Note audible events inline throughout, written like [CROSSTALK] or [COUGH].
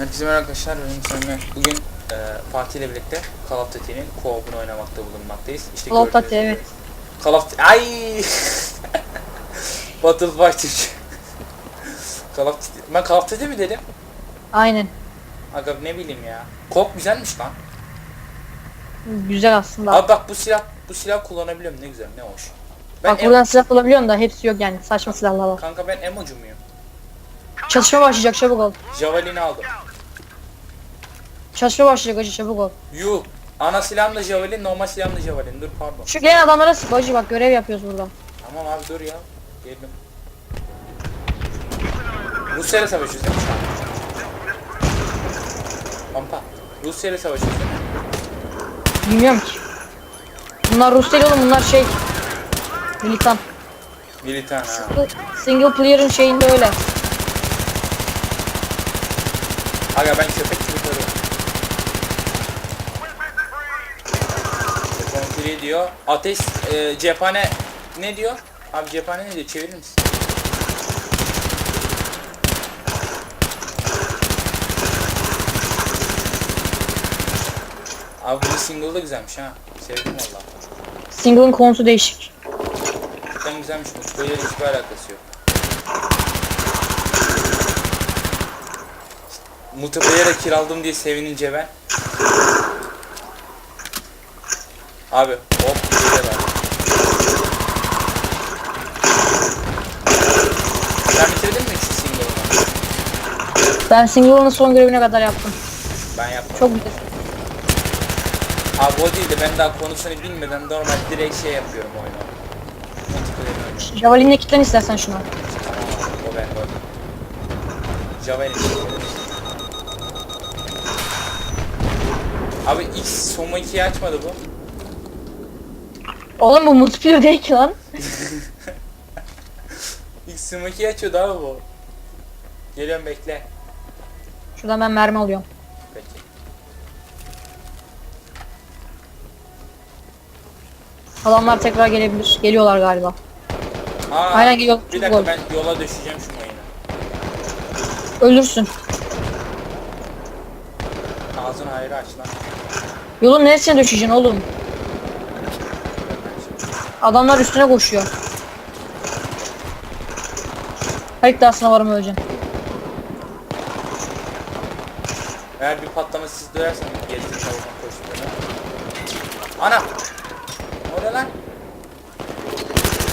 Herkese merhaba arkadaşlar, benim Semih. Bugün e, Fatih ile birlikte Call of Duty'nin co-op'unu oynamakta bulunmaktayız. İşte Call of Duty, evet. Call of Duty, ay! [LAUGHS] Battlefield 3. [LAUGHS] Call of Duty, ben Call of Duty mi dedim? Aynen. Aga ne bileyim ya. Co-op güzelmiş lan. Güzel aslında. Abi bak bu silah, bu silah kullanabiliyorum ne güzel, ne hoş. Ben Bak buradan silah bulabiliyorsun da hepsi yok yani. Saçma silahlar var. Kanka ben emocu muyum? Çatışma başlayacak çabuk ol. Javelin'i aldım. Çatışma başlayacak acı çabuk ol. Yuh. Ana silahım da Javelin, normal silahım da Javelin. Dur pardon. Şu gelen adamlara sık bacı bak görev yapıyoruz burada. Tamam abi dur ya. Geldim. Rusya ile savaşıyoruz değil mi şu an? Pampa. Rusya ile savaşıyoruz değil mi? Bilmiyorum ki. Bunlar Rus değil oğlum bunlar şey. Militan. Militan ha. Single player'ın şeyinde öyle. Aga ben köpek Kontrolü diyor. Ateş e, cephane ne diyor? Abi cephane ne diyor? Çevirir misin? Abi bu single da güzelmiş ha. Sevdim valla. Single'ın konusu değişik. Cidden güzelmiş bu. Böyle hiçbir alakası yok. Multiplayer'e kiraldım diye sevinince ben. Abi hop geliyorlar. Sen bitirdin mi şu single'ını? Ben Single'ın son görevine kadar yaptım. Ben yapmadım. Çok güzel. Abi o değil de ben daha konusunu bilmeden normal direkt şey yapıyorum oyunu. Multiplayer'ı oynuyorum. Javelin'le kilitlen istersen şunu. Tamam abi o ben o. Javelin. Abi X Soma 2'yi açmadı bu. Oğlum bu multiplayer değil ki lan. [LAUGHS] Soma 2'yi açıyordu abi bu. Geliyorum bekle. Şuradan ben mermi alıyorum. Peki. Adamlar tekrar gelebilir. Geliyorlar galiba. Aa, Aynen geliyor. Bir dakika ben yola düşeceğim şu mayına. Ölürsün. Ağzını ayrı aç lan. Yolun neresine düşeceksin oğlum? Adamlar üstüne koşuyor. Her iddiasına varım öleceğim. Eğer bir patlama siz duyarsanız gezdim tavuktan koştuğunu. Ana! O ne lan?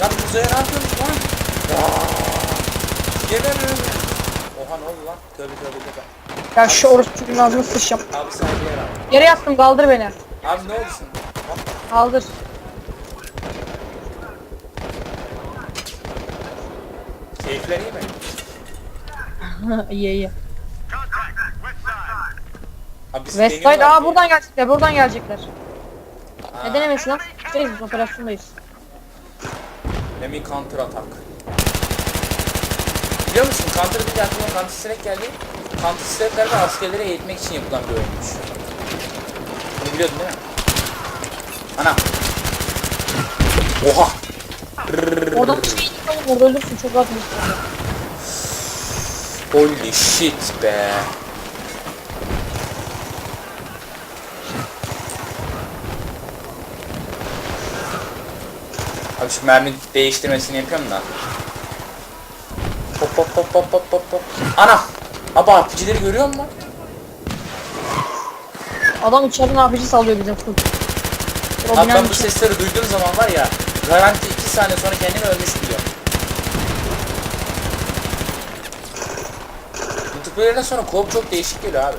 Lan uzaya ne yapıyorsunuz lan? Gelemiyorum. Oha ne oldu lan? Tövbe tövbe tövbe. Ya şu orospu ağzını sıçacağım. Abi saygılar abi. Yere yattım kaldır beni. Abi ne oldu? Hop. Kaldır. Keyifler iyi mi? [LAUGHS] iyi iyi. Abi biz Westside deniyorlar aa diye. buradan gelecekler buradan gelecekler. Aa, Ne denemesi lan? Şeyiz biz operasyondayız. Let me counter attack. Biliyor musun? Counter bir aklıma Counter Strike geldi. Counter Strike galiba askerlere eğitmek için yapılan bir oyunmuş. Bunu biliyordun değil mi? Ana. Oha. Oradan bir oğlum orada ölürsün çok ölürsün. Holy shit be. Abi şu mermi değiştirmesini yapıyorum da. Hop hop hop hop hop hop hop. Ana! Abi RPG'leri görüyor musun? Adam içeride ne yapıcı sallıyor bize full. Abi ben bu sesleri duyduğum zaman var ya garanti 2 saniye sonra kendimi ölmüş biliyorum. Multiplayer'den sonra co çok değişik geliyor abi.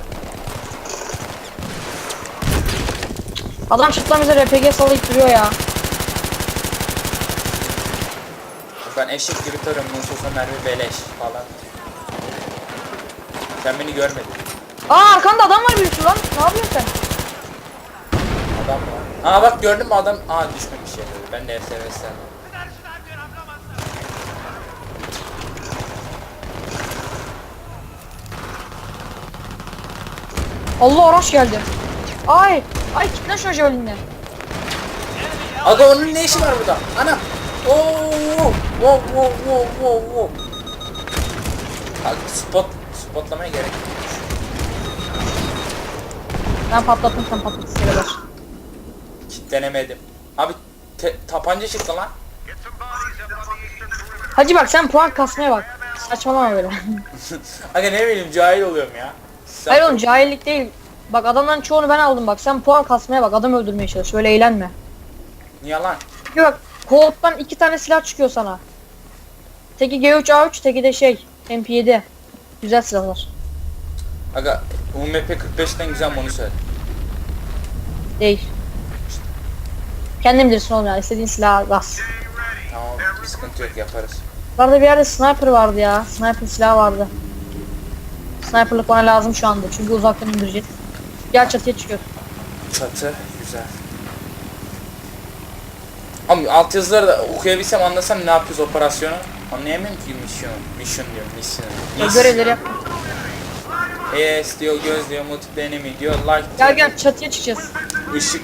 Adam çıktan bize RPG sallayıp duruyor ya. Ben eşek gibi tarım olsa mermi beleş falan. Sen beni görmedin. Aa arkanda adam var birisi lan. Ne yapıyorsun sen? Adam var. Aa bak gördün mü adam? Aa düşmemiş ya. Ben de SVS'den. Allah araç geldi. Ay. Ay kilitlen şuna javelinle. Aga onun ne işi var burada? Ana. Oo! Wow wow wow wow wow. Abi spot spotlamaya gerek yok. Ben patlattım sen patlat isteyeler. Kitlenemedim. Abi te- tapanca çıktı lan. Hacı bak sen puan kasmaya bak. Saçmalama böyle. [LAUGHS] Aga ne bileyim cahil oluyorum ya. Sen- Hayır oğlum cahillik değil. Bak adamların çoğunu ben aldım bak. Sen puan kasmaya bak. Adam öldürmeye çalış. Böyle eğlenme. Niye lan? Çünkü bak Cold'dan iki tane silah çıkıyor sana. Teki G3A3, teki de şey MP7. Güzel silahlar. Aga UMP 45'ten güzel onu söyle. Değil. Kendin bilirsin oğlum ya. İstediğin silah bas. Tamam sıkıntı yok yaparız. Vardı bir yerde sniper vardı ya. Sniper silahı vardı. Sniperlık bana lazım şu anda. Çünkü uzaktan indireceğiz. Gel çatıya çıkıyoruz. Çatı güzel. Ama alt yazıları da okuyabilsem anlasam ne yapıyoruz operasyonu. Anlayamıyorum ki misyon. Mission diyor. Mission. Ya görevleri yap. ES diyor, göz diyor, multiple enemy diyor, Gel diyor, gel çatıya çıkacağız. ışık,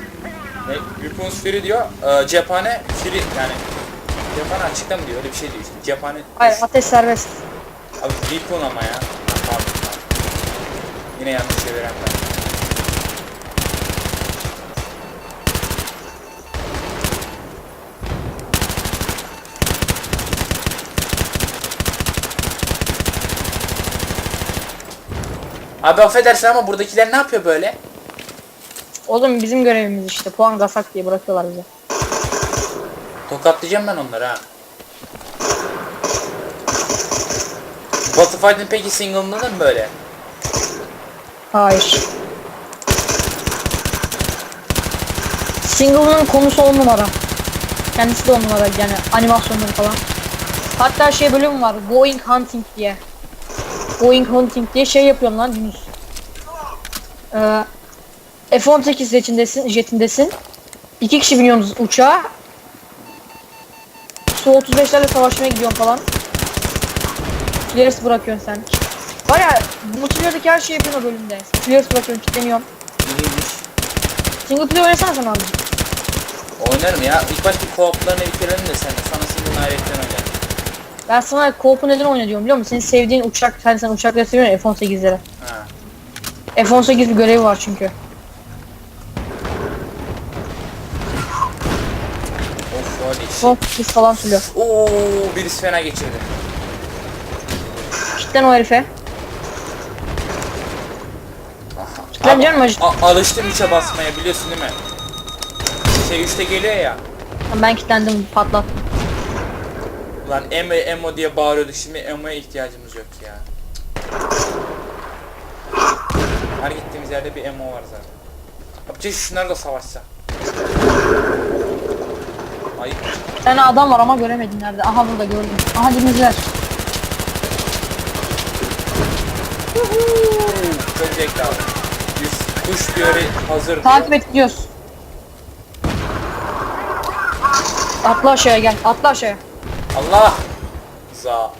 ne, weapons free diyor, e, cephane free yani cephane açıkta mı diyor öyle bir şey diyor cephane Hayır ateş serbest. abi weapon ama ya. Yine yanlış çeviren ben Abi affedersin ama buradakiler ne yapıyor böyle? Oğlum bizim görevimiz işte. Puan gasak diye bırakıyorlar bize. Tokatlayacağım ben onları ha. Battlefield'in peki single'ında da mı böyle? Hayır. Single'ın konusu on numara. Kendisi de on numara yani animasyonları falan. Hatta şey bölüm var. Going Hunting diye. Going Hunting diye şey yapıyorum lan Yunus. Ee, F-18 jetindesin, jetindesin. İki kişi biniyorsunuz uçağa. Su-35'lerle savaşmaya gidiyorsun falan. Clearance bırakıyorsun sen. Var multiplayer'daki her şeyi yapıyorsun o bölümde. Clearance bırakıyorum, kilitleniyorum. İyiymiş. Single player oynasana sen abi. Oynarım ya. İlk başta co-op'larını bitirelim de sen. Sana single ayrıyetten oynarım. Ben sana co-op'u neden oyna diyorum biliyor musun? Senin sevdiğin uçak, sen, sen uçakları seviyorsun ya, F-18'leri. Ha. F-18 bir görevi var çünkü. Of shit. Son biz falan sürüyor. Oo birisi fena geçirdi. Kitlen o herife. Kitlen canım acı. A- alıştım 3'e basmaya biliyorsun değil mi? Şey 3'te geliyor ya. Ben kitlendim patlattım. Lan emo emo diye bağırıyorduk şimdi emo'ya ihtiyacımız yok ya. Her gittiğimiz yerde bir emo var zaten. Keşke şunlarla savaşsa. Ay Bir tane adam var ama göremedim nerede. Aha burada gördüm. Aha çok zevkli abi. Kuş diyor hazır Takip diyor. et gidiyoruz. Atla aşağıya gel. Atla aşağıya. Allah! Za.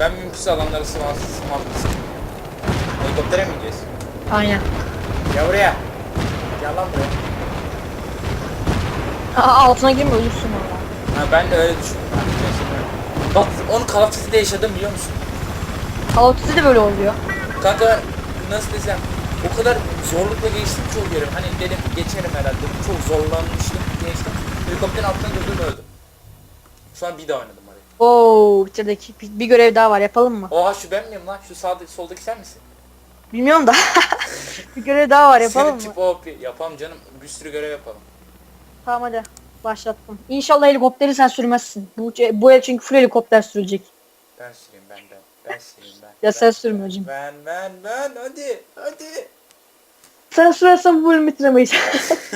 Ben mümkünse alanları sıvaz sıvazlısın. Helikoptere mi gideceğiz? Aynen. Gel buraya. Gel lan buraya. Aa, altına girme ölürsün valla. Ha ben de öyle düşündüm. Ben de düşündüm. Bak onu Call of Duty'de yaşadım biliyor musun? Call of Duty de böyle oluyor. Kanka nasıl desem o kadar zorlukla geçtim o görev. Hani dedim geçerim herhalde. Çok zorlanmıştım geçtim. Helikopterin altına durdum öldüm. Şu an bir daha oynadım orayı. Oo bitirdik. Bir, bir görev daha var yapalım mı? Oha şu ben miyim lan? Şu sağdaki soldaki sen misin? Bilmiyorum da. [LAUGHS] bir görev daha var yapalım Senin mı? tip OP. Yapalım canım. Bir sürü görev yapalım. Tamam hadi. Başlattım. İnşallah helikopteri sen sürmezsin. Bu, bu el çünkü full helikopter sürecek. Ben süreyim ben ben. Ben süreyim ben. Ya ben. sen sürme hocam. Ben ben ben hadi hadi. Sen sürersen bu bölümü bitiremeyiz. [LAUGHS] [LAUGHS]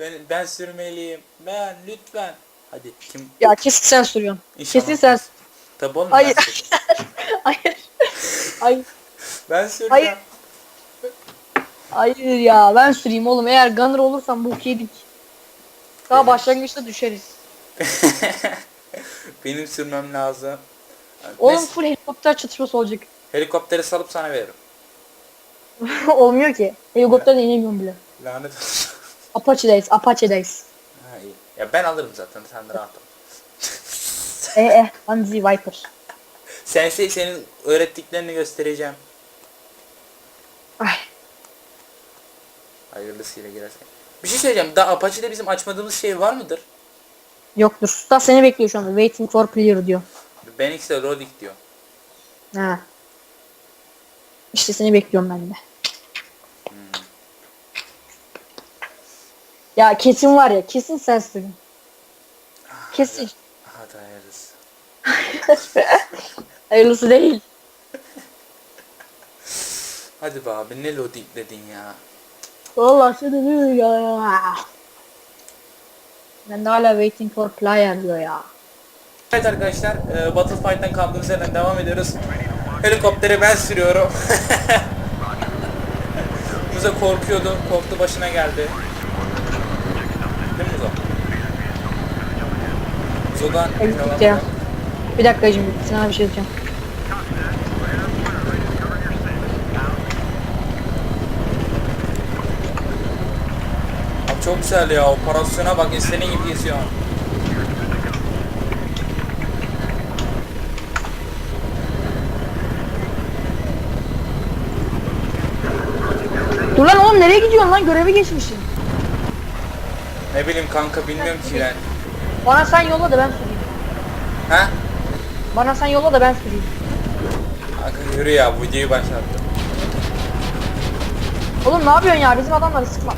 Ben ben sürmeliyim. Ben lütfen. Hadi kim? ya kesin sen sürüyorsun. İnşallah. Kesin sen. Tabii oğlum Hayır. ben. [LAUGHS] Hayır. Hayır. Ben süreceğim. Hayır. Hayır ya ben süreyim oğlum. Eğer gunner olursam bu yedik. Daha başlangıçta düşeriz. Benim sürmem lazım. Oğlum full helikopter çatışması olacak. [LAUGHS] helikopteri salıp sana veririm. Olmuyor ki. Helikopterden inemiyorum bile. Lanet olsun. [LAUGHS] Apache'deyiz. Apache'deyiz. ha, iyi. Ya ben alırım zaten sen de rahat ol. E e. [LAUGHS] Hanzi Viper. Sensei senin öğrettiklerini göstereceğim. Ay. Hayırlısıyla girersen. Bir şey söyleyeceğim. Daha Apache'de bizim açmadığımız şey var mıdır? Yoktur. Usta seni bekliyor şu anda. Waiting for player diyor. Benix'te Rodic diyor. Ha. İşte seni bekliyorum ben de. Ya kesin var ya kesin sensin. Kesin. Hadi hayırlısı. [LAUGHS] Hayırlısı değil. [LAUGHS] Hadi be abi ne Rodic dedin ya. Vallahi seni değil ya. Ben de hala waiting for player diyor ya. Evet arkadaşlar e, Battlefield'dan kaldığımız yerden devam ediyoruz. Helikopteri ben sürüyorum. [LAUGHS] Muzo korkuyordu. Korktu başına geldi. Değil mi Muzo? Muzo'dan ya. Bir dakika şimdi sana bir şey diyeceğim. Abi çok güzel ya operasyona bak istediğin gibi geziyor. Dur lan oğlum nereye gidiyorsun lan görevi geçmişsin. Ne bileyim kanka bilmiyorum ki ben. Bana sen yolla da ben süreyim. Ha? Bana sen yolla da ben süreyim. Kanka yürü ya bu videoyu başlattım. Oğlum ne yapıyorsun ya bizim adamları sıkma.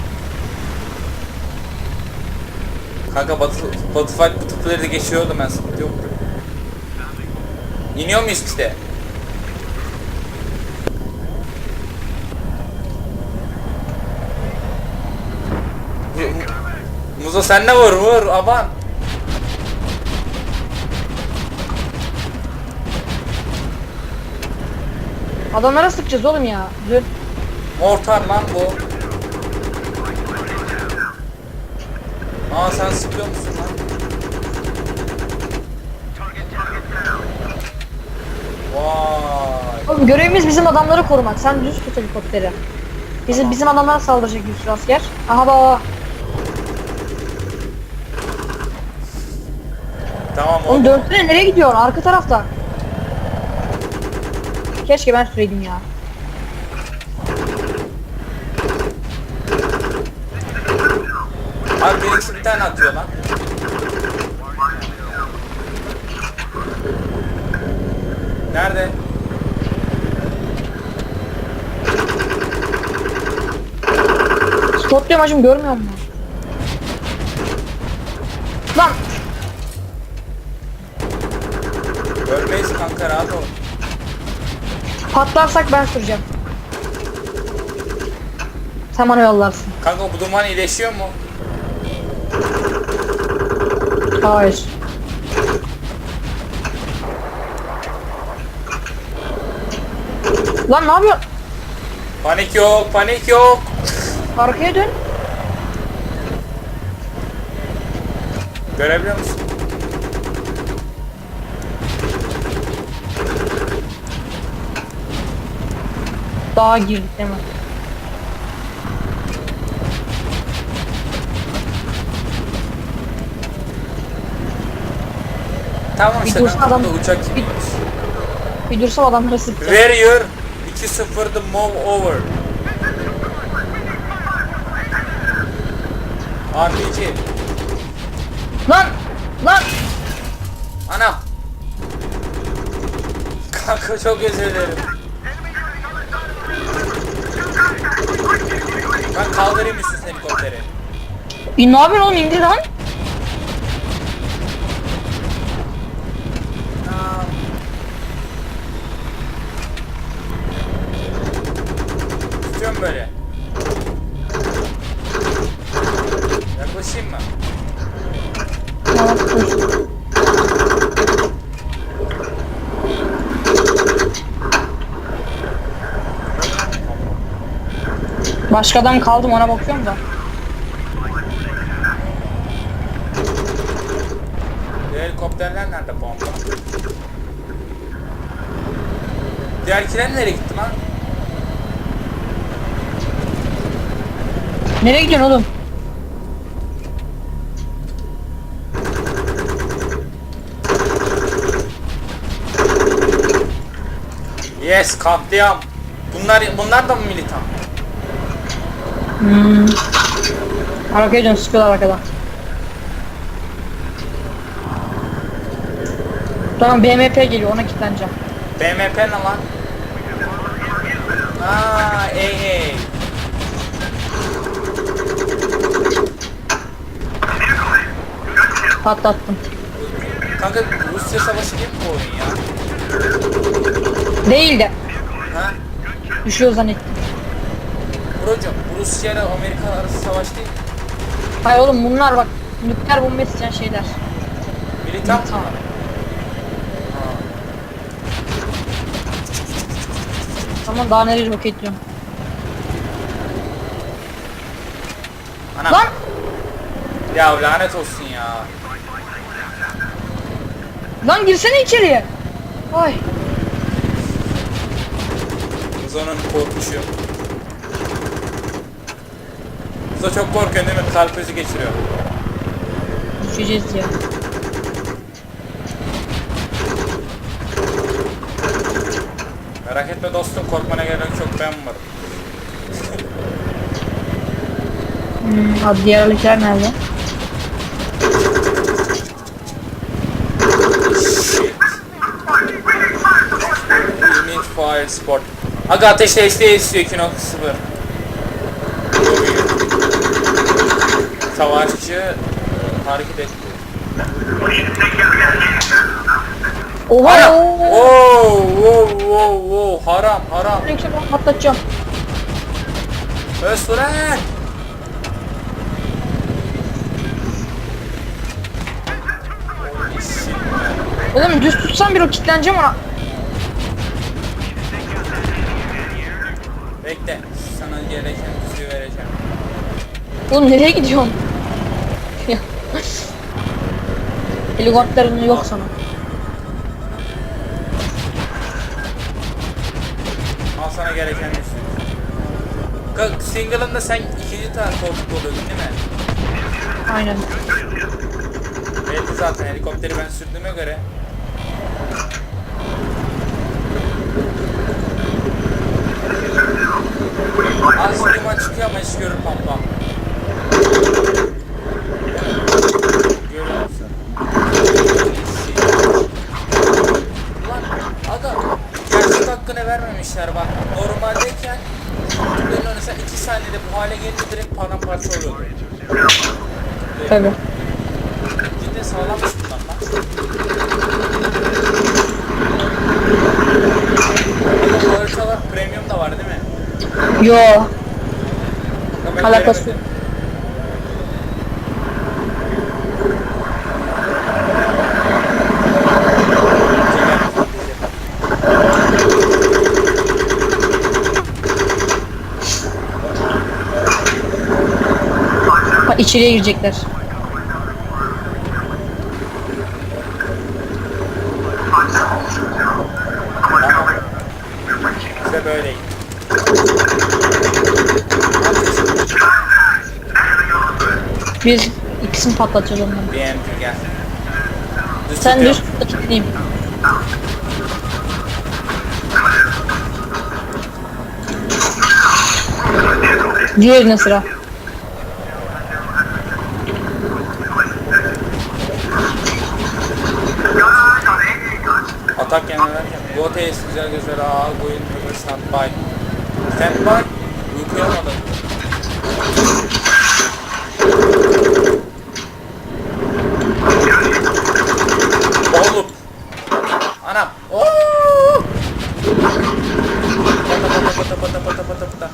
Kanka Battle, Battlefield bu tıpları da geçiyordum ben sıkıntı yoktu. İniyor muyuz piste? Mu- Muzo sen ne vur vur aman. Adamlara sıkacağız oğlum ya. Dur. Mortar lan bu. Aa sen sıkıyor musun lan? Vay. Oğlum görevimiz bizim adamları korumak. Sen düz tut helikopteri. Bizim bizim adamlara saldıracak bir sürü asker. Aha baba. Tamam Oğlum dörtlüğe nereye gidiyorsun? Arka tarafta. Keşke ben süreydim ya. Abi birisi bir tane atıyor lan. Nerede? Spotluyorum hacım görmüyor musun? Lan Görmeyiz kanka rahat ol. Patlarsak ben süreceğim. Sen bana yollarsın. Kanka bu duman iyileşiyor mu? Hayır. Lan ne yapıyorsun? Panik yok, panik yok. Arkaya dön. Görebiliyor musun? Dağa girdik mi? Tamam Bir işte dursun kanka adam- burada uçak bir- gibi. Bir dursam adamları sıkacağım. Warrior 2-0 the move over. RPG. Lan! Lan! Anam. Kanka çok özür dilerim. Ben kaldırayım üstüne helikopteri. E, ne yapıyorsun oğlum indir lan? Anam. Tutuyorum böyle. Yaklaşayım mı? Tamam, dur. Başkadan kaldım ona bakıyorum da. Helikopterler nerede bomba? Diğerkiler nereye gitti lan? Nereye gidiyorsun oğlum? Yes katliam. Bunlar bunlar da mı militan? Hmm. Arkaya dön sıkıyorlar arkadan. Tamam BMP geliyor ona kilitleneceğim. BMP ne lan? Aa, ey ey. Patlattım. Kanka Rusya savaşı mi bu oyun ya? Değil de Ha? düşüyor zannettim. Brocum, bu Rusya ile Amerika arası savaş değil? Hayır oğlum bunlar bak nükleer bomba isteyen şeyler. Militan mı? Tamam daha nereye roketliyorum. Anam. Lan! Ya lanet olsun ya. Lan girsene içeriye. Ay. Zo'nun korkuşu. Zo çok korkuyor değil mi? Kalp krizi geçiriyor. Düşeceğiz ya. Merak etme dostum korkmana gerek yok ben varım. Hmm, abi diğerlikler nerede? Limit Fire Sport. Aga ateşle isteği istiyor 2.0. Savaşçı hareket etti. Oha! Haram! Oo, wow, wow, wow, haram, haram. Yüksek bomba patlatacağım. Shit. Oğlum düz tutsam bir o kilitleneceğim ona. Bekle, sana gereken düzüğü vereceğim. Oğlum nereye gidiyorsun? Helikopterin yok sana. Al sana gereken düzüğü. Ka- Single'ında sen ikinci tane koltuk oluyordun değil mi? Aynen. Belli zaten helikopteri ben sürdüğüme göre. Az duman çıkıyor ama hiç görür pampa. Görüyor musun? Ulan aga gerçek vermemişler bak. Normaldeyken ben oynasa 2 saniyede bu hale gelince direkt paramparça oluyordu. Tabii. Cidden sağlammış bunlar lan. Ama bu haritalar premium da var değil mi? Yo. Alakası göremedim. İçeriye girecekler. Biz ikisini patlatacağız onları. BMP gel. Düz Sen düz tut da kilitleyeyim. Diğerine sıra. Atak yemelerken. Bu ateş güzel gözler. Aa, going over stand by. Stand by. Alın? Oğlum. Anam. Oo. Pata pata pata pata pata pata.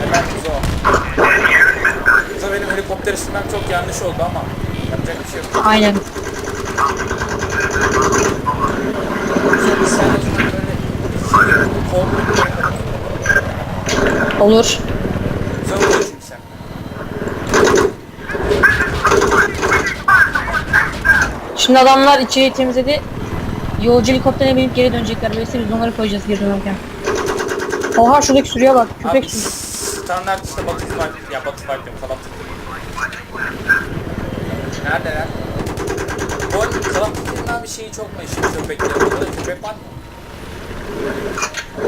Hemen Zo. Zo benim helikopter istemem çok yanlış oldu ama yapacak bir şey yok. Aynen. Zo sen o zaman böyle korkut Olur. Çünkü sen. Şimdi adamlar içeriği temizledi. Yolcu helikopterine binip geri dönecekler. Böylece biz onları koyacağız geri dönerken. Oha şuradaki sürüye bak. Köpek Abi sürüsü. standart işte Batı Fight, ya Batı Fight diyorum, Duty. Neredeler? Bu arada Duty'nin abi şeyi çok meşhur köpekleri. Burada köpek var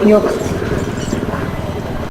mı? Yok.